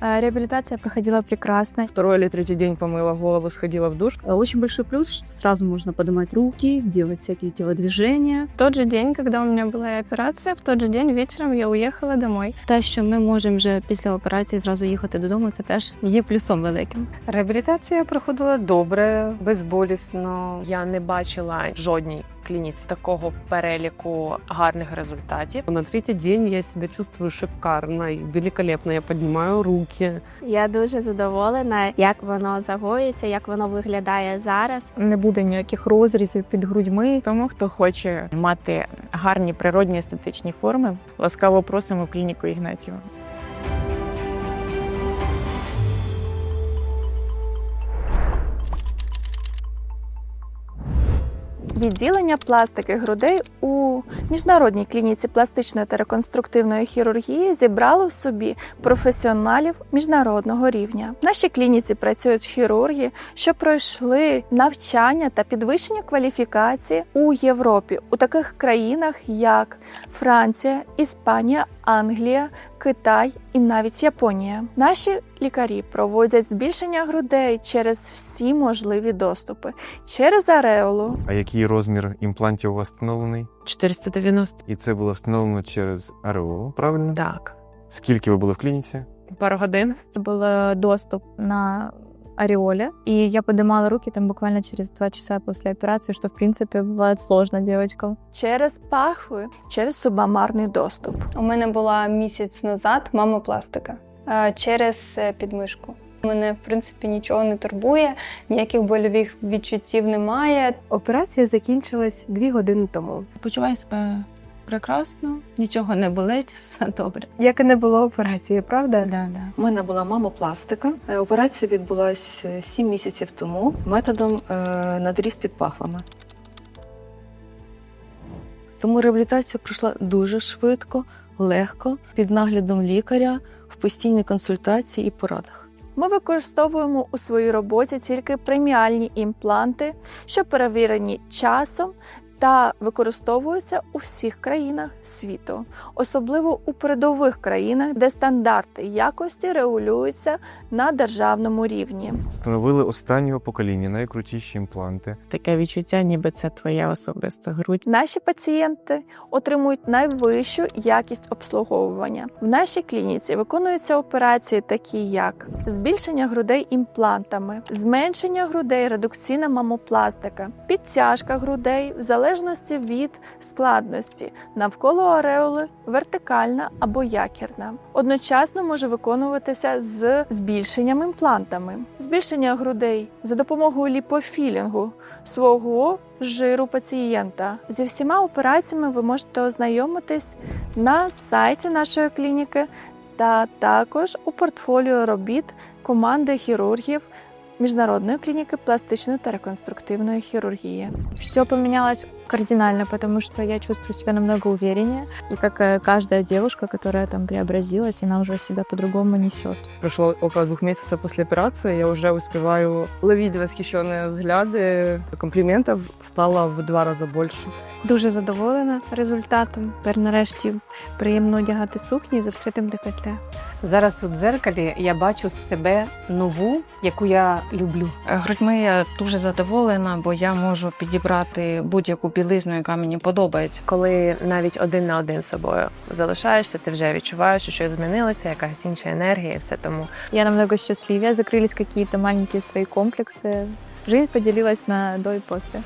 Э, Реабилитация проходила прекрасно. Второй или третий день помыла голову, сходила в душ. Э, Очень большой плюс, что сразу можно поднимать руки, делать всякие телодвижения. В тот же день, когда у меня была операция, в тот же день вечером я уехала домой. Те, що ми можемо вже після операції зразу їхати додому, це теж є плюсом великим. Реабілітація проходила добре, безболісно. Я не бачила в жодній клініці такого переліку гарних результатів. На третий день я себя чувствую шикарно и великолепно. Я поднимаю руки. Я дуже задоволена, як воно загоюється, як воно виглядає зараз. Не буде ніяких розрізів під грудьми. Тому, хто хоче мати гарні природні естетичні форми, ласкаво просимо в клініку Ігнатіва. Відділення пластики грудей у міжнародній клініці пластичної та реконструктивної хірургії зібрало в собі професіоналів міжнародного рівня. В нашій клініці працюють хірурги, що пройшли навчання та підвищення кваліфікації у Європі у таких країнах, як Франція, Іспанія, Англія, Китай і навіть Японія. Наші лікарі проводять збільшення грудей через всі можливі доступи, через ареолу, А який розмір імплантів у вас встановлений? 490. І це було встановлено через ареолу, правильно? Так. Скільки ви були в клініці? Пару годин. Был доступ на ореоле, и я поднимала руки там буквально через два часа после операции, что, в принципе, бывает сложно девочкам. через пахви, через субамарний доступ. У мене була місяць назад мамопластика е, через е, підмишку. Мене, в принципі, нічого не турбує, ніяких больових відчуттів немає. Операція закінчилась дві години тому. Почуваю себе прекрасно, нічого не болить, все добре. Як і не було операції, правда? Да, да. У мене була мамопластика. Е, Операція відбулася 7 місяців тому методом е, надріз під пахвами. Тому реабілітація пройшла дуже швидко, легко, під наглядом лікаря, в постійній консультації і порадах. Ми використовуємо у своїй роботі тільки преміальні імпланти, що перевірені часом та використовуються у всіх країнах світу, особливо у передових країнах, де стандарти якості регулюються на державному рівні. Встановили останнього покоління найкрутіші імпланти. Таке відчуття, ніби це твоя особиста грудь. Наші пацієнти отримують найвищу якість обслуговування. В нашій клініці виконуються операції, такі як збільшення грудей імплантами, зменшення грудей, редукційна мамопластика, підтяжка грудей в залежності від складності, навколо ареоли, вертикальна або якірна. Одночасно може виконуватися з збільшенням імплантами, збільшення грудей за допомогою ліпофілінгу свого жиру пацієнта. Зі всіма операціями ви можете ознайомитись на сайті нашої клініки та також у портфоліо робіт команди хірургів Міжнародної клініки пластичної та реконструктивної хірургії. Все поменялось кардинально, потому что я чувствую себя намного увереннее. И как э, каждая девушка, которая там преобразилась, она уже себя по-другому несет. Прошло около двух месяцев после операции, я уже успеваю ловить восхищенные взгляды. Комплиментов стало в два раза больше. Дуже задоволена результатом. Тепер нарешті приємно одягати сукні з відкритим декольте. Зараз у дзеркалі я бачу себе нову, яку я люблю. Грудьми я дуже задоволена, бо я можу підібрати будь-яку білизну, яка мені подобається. Коли навіть один на один з собою залишаєшся, ти вже відчуваєш, що щось змінилося, якась інша енергія, і все тому Я намного щаслива, закрились якісь маленькі свої комплекси. Жизнь поділилась на до і после.